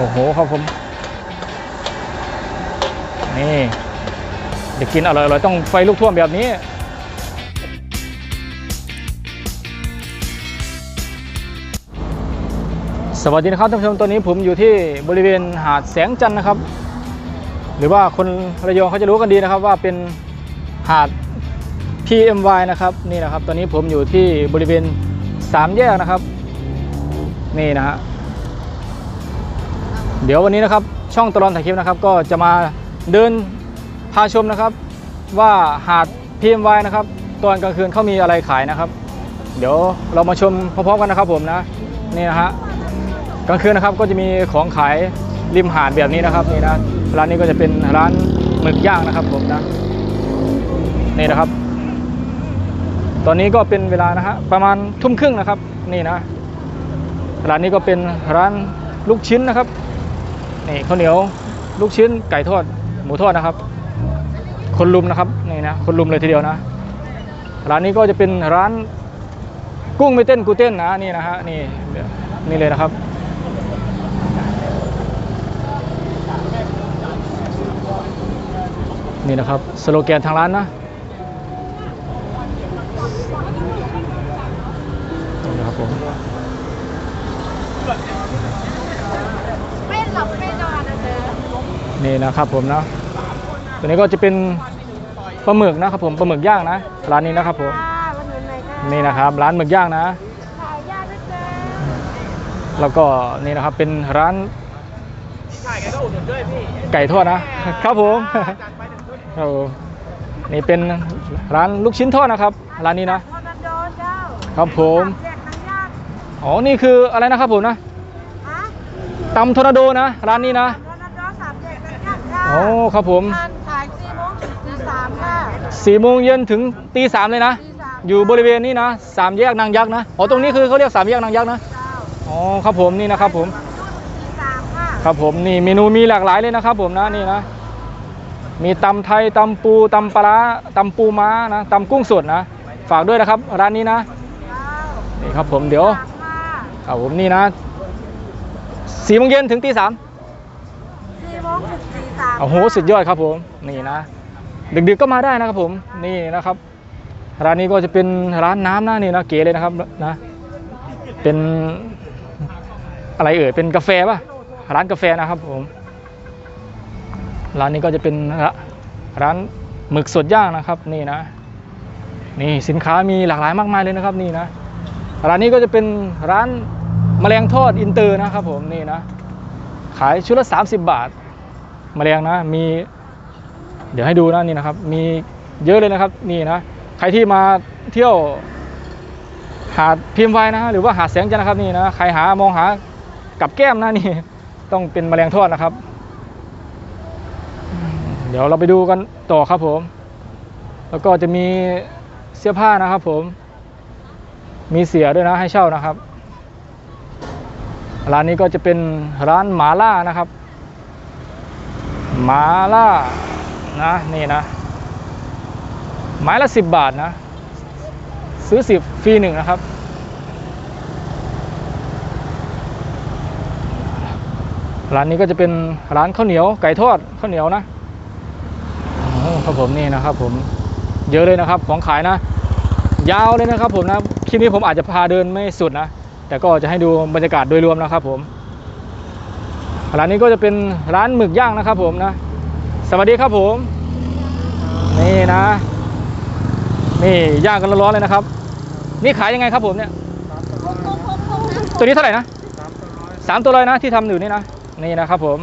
โอ้โหครับผม นี่เด็กกินอร่อยๆต้องไฟลุกท่วมแบบนี้สวัสดีนะครับท่านผู้ชมตอนนี้ผมอยู่ที่บริเวณหาดแสงจันทร์นะครับ หรือว่าคนระยองเขาจะรู้กันดีนะครับว่าเป็นหาด PMY นะครับนี่นะครับ ตอนนี้ผมอยู่ที่บริเวณสามแยกนะครับ นี่นะฮะ เดี๋ยววันนี้นะครับช่องตลอดถ่ายคลิปนะครับ ก็จะมาเดินพาชมนะครับ ว่าหาด PMY นะครับตอนกลางคืนเขามีอะไรขายนะครับ เดี๋ยวเรามาชมพร้อมๆกันนะครับผมนะนี่นะฮะกลางคืนนะครับก็จะมีของขายริมหาดแบบนี้นะครับนี่นะร้านนี้ก็จะเป็นร้านหมึกย่างนะครับผมนะนี่นะครับ ตอนนี้ก็เป็นเวลานะฮะประมาณทุ่มครึ่งนะครับ นี่นะ ร้านนี้ก็เป็นร้านลูกชิ้นนะครับ นี่ข้าวเหนียวลูกชิ้นไก่ทอดหมูทอดนะครับ คนลุมนะครับนี่นะคนลุมเลยทีเดียวนะ ร้านนี้ก็จะเป็นร้านกุ้งไม่เต้นกูเต้นนะนี่นะฮะนี่นี่เลยนะครับนี่นะครับสโลแกนทางร้านนะนี่นะครับผมหลับไม่นอนนะเธอ นี่นะครับผมนะตัวนี้ก็จะเป็นปลาหมึกนะครับผมปลาหมึกย่างนะร้านนี้นะครับผมนี่นะครับร้านหมึกย่างนะขายยากนะเธอแล้วก็นี่นะครับเป็นร้านไก่ทอดนะครับผมครับผมนี่เป็นร้านลูกชิ้นทอดนะครับ ร้านนี้นะทอนันโดเจ้าครับผมแจกทั้งญาติอ๋อนี่คืออะไรนะครับผมนะฮะตำทอร์นาโดนะ ร้านนี้นะ โอ้ครับผมทานขายสี่โมงถึงตีสามค่ะสี่โมงเย็นถึงตีสามเลยนะ ตีสามอยู่บริเวณนี้นะสามแยกนางยักษ์นะอ๋อตรงนี้คือเขาเรียกสามแยกนางยักษ์นะเจ้าอ๋อครับผมนี่นะครับผม ตีสามค่ะครับผมนี่เมนูมีหลากหลายเลยนะครับผมนะนี่นะ มีตำไทยตำปูตำปลาร้าตำปูม้านะตำกุ้งสดนะ ฝากด้วยนะครับร้านนี้นะเจ้านี่ครับผมเดี๋ยว สามค่ะครับผมนี่นะสี่โมงเย็นถึงตีสามสี่โมงถึงตี สามโอ้โหสุดยอดครับผมนี่นะดึกๆก็มาได้นะครับผมนี่นะครับ ร้านนี้ก็จะเป็นร้านน้ำนะนี่นะเก๋เลยนะครับนะเป็นอะไรเอ่ยเป็นกาแฟป่ะร้านกาแฟนะครับผมร้านนี้ก็จะเป็นร้าร้านหมึกสดย่างนะครับนี่นะ นี่สินค้ามีหลากหลายมากมายเลยนะครับนี่นะ ร้านนี้ก็จะเป็นร้านแมลงทอดอินเตอร์นะครับผมนี่นะขายชุดละ 30 บาท มแมลงนะมี เดี๋ยวให้ดูนะนี่นะครับ มีเยอะเลยนะครับนี่นะใครที่มาเที่ยวหาดพิมพ์ไว้นะหรือว่าหาดแสงจันทร์นะครับนี่นะใครหามองหากับแก้มนะนี่ ต้องเป็นมแมลงทอดนะครับ เดี๋ยวเราไปดูกันต่อครับผม แล้วก็จะมีเสื้อผ้านะครับ ผม มีเสียด้วยนะให้เช่านะครับร้านนี้ก็จะเป็นร้านหมาล่านะครับ มาล่านะนี่นะไม้ละสิบบาทนะ ซื้อสิบฟรีหนึ่งนะครับ ร้านนี้ก็จะเป็นร้านข้าวเหนียวไก่ทอดข้าวเหนียวนะโอ้ครับผมนี่นะครับผมเยอะเลยนะครับของขายนะ ยาวเลยนะครับผมนะคลิปนี้ผมอาจจะพาเดินไม่สุดนะ แต่ก็จะให้ดูบรรยากาศโดยรวมนะครับผม ร้านนี้ก็จะเป็นร้านหมึกย่างนะครับผมนะ สวัสดีครับผม นี่นะ นี่ย่างกันร้อนๆเลยนะครับ นี่ขายยังไงครับผมเนี่ย ตัวนี้เท่าไหร่นะสามตัวเลยนะที่ทำอยู่นี่นะ นี่นะครับผม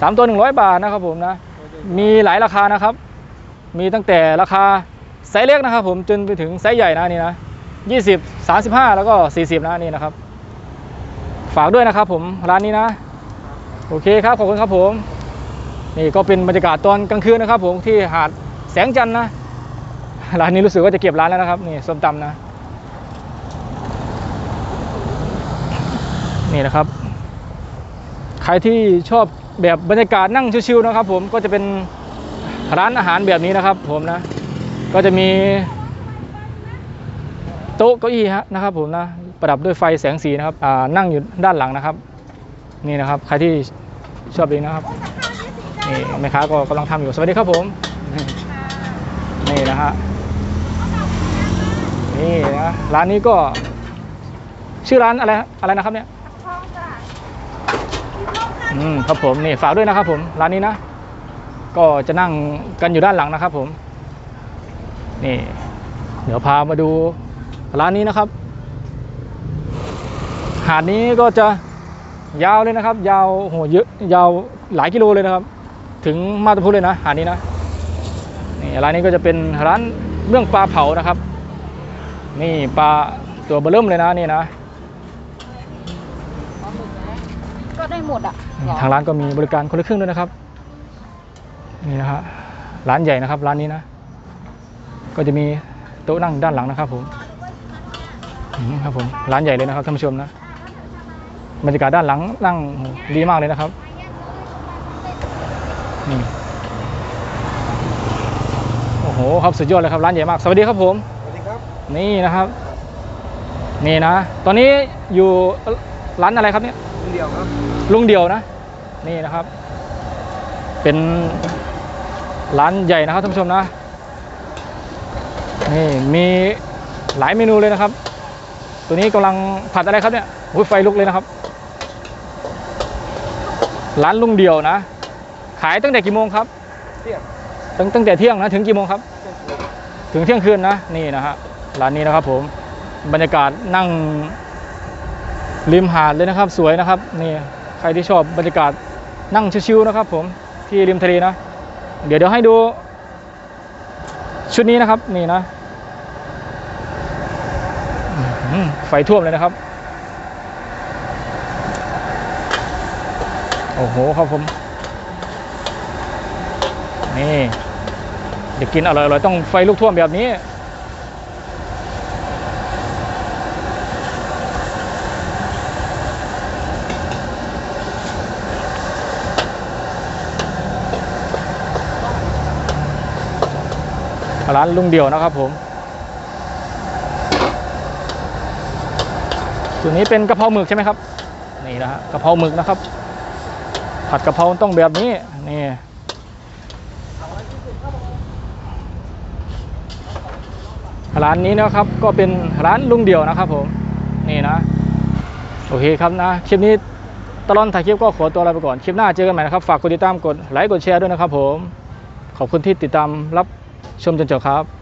สามตัวหนึ่งร้อยบาทนะครับผมนะ มีหลายราคานะครับ มีตั้งแต่ราคาไซส์เล็กนะครับผมจนไปถึงไซส์ใหญ่นะนี่นะยี่สิบสามสิบห้าแล้วก็สี่สิบนะนี่นะครับ ฝากด้วยนะครับผมร้านนี้นะ โอเคครับ ขอบคุณครับผม นี่ก็เป็นบรรยากาศตอนกลางคืนนะครับ ผมที่หาดแสงจันทร์นะร้านนี้รู้สึกว่าจะเก็บร้านแล้วนะครับนี่ส้มตำนะนี่นะครับ ใครที่ชอบแบบบรรยากาศนั่งชิวๆนะครับ ผมก็จะเป็นร้านอาหารแบบนี้นะครับ ผมนะ ก็จะมีโต๊ะเก้าอี้ฮะนะครับ ผมนะประดับด้วยไฟแสงสีนะครับนั่งอยู่ด้านหลังนะครับ นี่นะครับ ใครที่ชอบเองนะครับนี่แม่ค้าก็กำลังทำอยู่ สวัสดีครับผม นี่นะฮะนี่นะร้านนี้ก็ ชื่อร้านอะไรอะไรนะครับเนี่ยอืมครับผมนี่ฝากด้วยนะครับผมร้านนี้นะก็จะนั่งกันอยู่ด้านหลังนะครับผม นี่ เดี๋ยวพามาดูร้านนี้นะครับ หาดนี้ก็จะ ยาวเลยนะครับ ยาวโหเยอะยาวหลายกิโลเลยนะครับ ถึงมาตาพุธเลยนะหาดนี้นะนี่ร้านนี้ก็จะเป็นร้านเรื่องปลาเผานะครับ นี่ปลาตัวเบอร์เริ่มเลยนะนี่นะก็ได้หมดอะทางร้านก็มีบริการคนละครึ่งด้วยนะครับ นี่นะฮะร้านใหญ่นะครับ ร้านนี้นะ ก็จะมีโต๊ะนั่งด้านหลังนะครับผมอืมครับผมร้านใหญ่เลยนะครับท่านผู้ชมนะ บรรยากาศด้านหลังนั่งโหดีมากเลยนะครับนี่โอ้โหครับสุดยอดเลยครับร้านใหญ่มาก สวัสดีครับผมสวัสดีครับนี่นะครับ นี่นะ ตอนนี้อยู่ร้านอะไรครับเนี่ยคนเดียวครับลุงเดียวนะ นี่นะครับ เป็นร้านใหญ่นะครับท่านผู้ชมนะนี่มีหลายเมนูเลยนะครับ ตัวนี้กำลังผัดอะไรครับเนี่ยโอ้ยไฟลุกเลยนะครับ ร้านลุงเดียวนะ ขายตั้งแต่กี่โมงครับเที่ยงตั้งตั้งแต่เที่ยงนะถึงกี่โมงครับ ถึงเที่ยงคืนนะนี่นะฮะร้านนี้นะครับผมบรรยากาศนั่งริมหาดเลยนะครับ สวยนะครับนี่ใครที่ชอบบรรยากาศนั่งชิวๆนะครับ ผมที่ริมทะเลนะ เดี๋ยวเดี๋ยวให้ดู ชุดนี้นะครับนี่นะอื้อหือไฟท่วมเลยนะครับ โอ้โหครับผม นี่เดี๋ยวกินอร่อยๆต้องไฟลุกท่วมแบบนี้ ร้านลุงเดี่ยวนะครับผมส่วนนี้เป็นกะเพราหมึกใช่ไหมครับ นี่นะฮะกะเพราหมึกนะครับ ผัดกะเพราต้องแบบนี้ นี่ ร้านนี้นะครับก็เป็นร้านลุงเดี่ยวนะครับผม นี่นะ โอเคครับนะ คลิปนี้ตลอดถ่ายคลิปก็ขอตัวลาไปก่อน คลิปหน้าเจอกันใหม่นะครับ ฝากกดติดตามกดไลค์กดแชร์ด้วยนะครับผม ขอบคุณที่ติดตามรับชมจนจบครับ